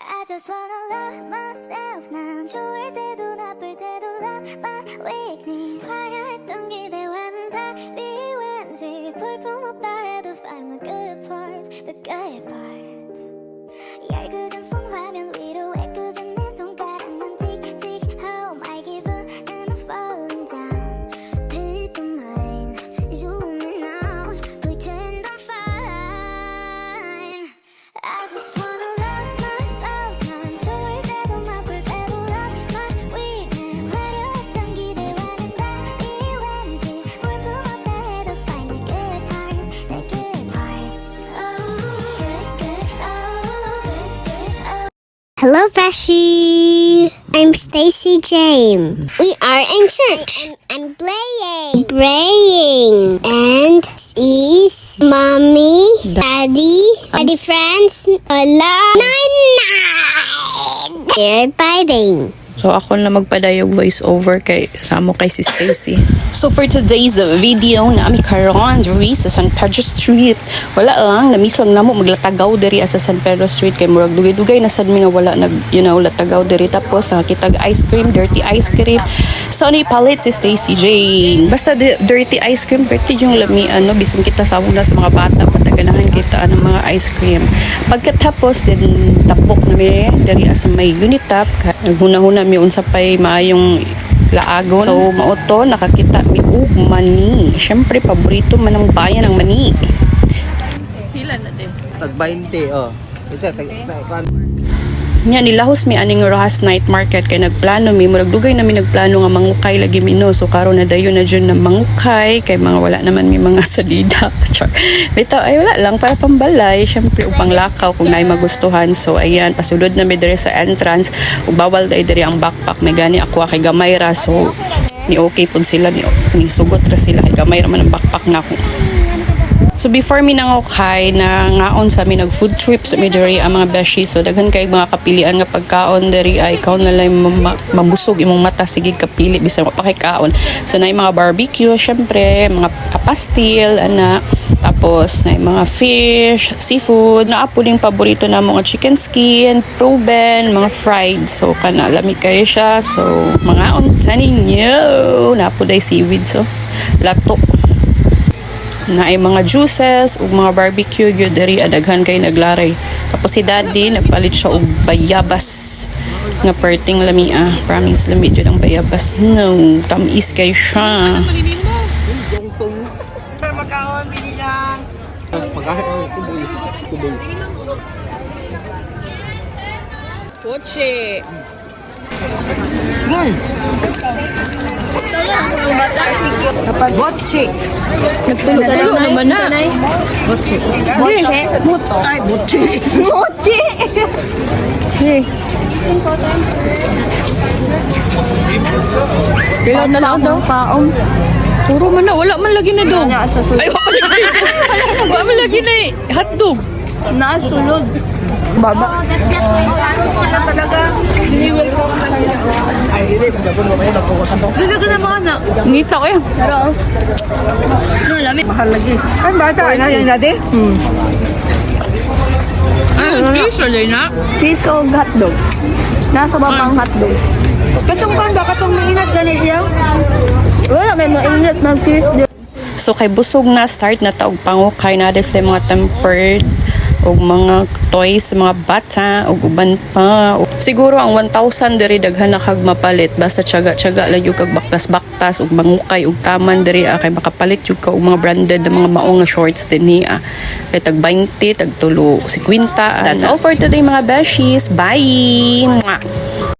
I just wanna love myself 난 좋을 때도 나쁠 때도 love my weakness 화려했던 기대와는 달리 왠지 볼품없다 해도 find the good parts the good parts Hello, Freshie. I'm Stacy James. We are in church. I'm, I'm playing. Praying. And is mommy, daddy, daddy friends, Lola, nine, nine. They're biting. So ako na magpadayog voice over kay samo kay si Stacy. So for today's video na ami karon diri sa San Pedro Street. Wala lang namisag namo maglatagaw diri sa San Pedro Street kay murag dugay-dugay na sad mi nga wala nag you know latagaw diri tapos nakita ice cream, dirty ice cream. So ni palit si Stacy Jane. Basta di- dirty ice cream dirty yung lami ano bisan kita sa una sa mga bata pataganahan kita ng mga ice cream. Pagkatapos din tapok na mi diri sa may unitap naghuna-huna mi unsa pay maayong laagon. So mauto nakakita mi og mani. Syempre paborito man ng bayan ang mani. Pila na din. Tag 20, oh. Ito, tag. Nya nilahos mi aning Rojas Night Market kay nagplano mi murag dugay na mi nagplano nga mangukay lagi mi no so karon na dayon na jud na mangukay kay mga wala naman mi mga salida. Char. Bitaw ay wala lang para pambalay syempre upang lakaw kung naay magustuhan. So ayan pasulod na mi diri sa entrance ug bawal dai diri ang backpack may gani ako kay gamay ra so ni okay pud sila ni, ni sugot ra sila kay gamay ra man ang backpack na ako. So before mi nangukay na ngaon sa mi nag food trip sa mi diri ang mga beshi so daghan kay mga kapilian nga pagkaon diri ay ikaw na lang mabusog imong mata sige kapili bisan wa pa kay kaon. So na mga barbecue syempre mga pastil ana tapos na mga fish, seafood, na puling paborito na mga chicken skin, proven, mga fried. So kana lami kayo siya. So mga on sa ninyo, napuday seaweed so lato na ay mga juices ug mga barbecue gyud diri adaghan kay naglaray tapos si daddy nagpalit siya og bayabas nga perting lami ah promise lami jud ang bayabas no tamis kay siya Magkahit ang kuboy. Kuboy. Koche Botche. nagtulog ka naman na Botche. Botche. Ay, botche. Botche. Kailan na lang daw Paong. puro man na wala man lagi na daw ay wala lagi wala man lagi na eh. hotdog Nasa sulod. Baba. ngita ko yan Pero, ano lamig? Mahal lagi. Ay, bata na yan dati? ano cheese ulit na Cheese o hotdog? Nasa babang hotdog. Katong banda, katong maingat gani siya. Wala kayo mainit ng cheese. di- So kay busog na start na taog pangukay na din sila mga tempered o mga toys mga bata o uban pa. O, siguro ang 1,000 diri daghan na kag mapalit basta tiyaga-tiyaga lang yung kag baktas-baktas ug mangukay ug taman diri ah, kay makapalit yung ka og mga branded na mga maong nga shorts din ni ah. Kay tag 20, tag tulo, 50. That's all for today mga beshies. Bye! Mwah!